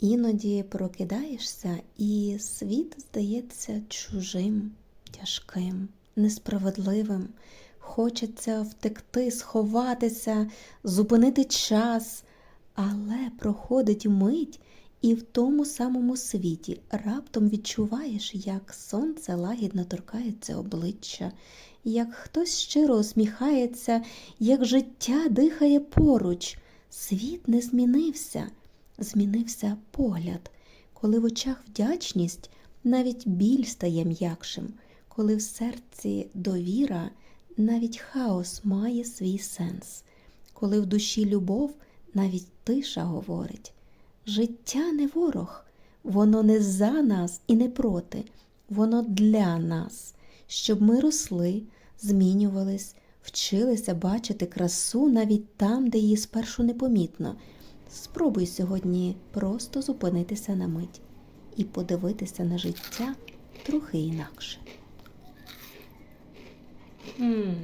Іноді прокидаєшся, і світ здається чужим, тяжким, несправедливим. Хочеться втекти, сховатися, зупинити час, але проходить мить, і в тому самому світі раптом відчуваєш, як сонце лагідно торкається обличчя, як хтось щиро усміхається, як життя дихає поруч. Світ не змінився, змінився погляд. Коли в очах вдячність, навіть біль стає м'якшим, коли в серці довіра, навіть хаос має свій сенс, коли в душі любов, навіть тиша говорить. Життя не ворог, воно не за нас і не проти, воно для нас, щоб ми росли, змінювались, вчилися бачити красу навіть там, де її спершу непомітно. Спробуй сьогодні просто зупинитися на мить і подивитися на життя трохи інакше. М,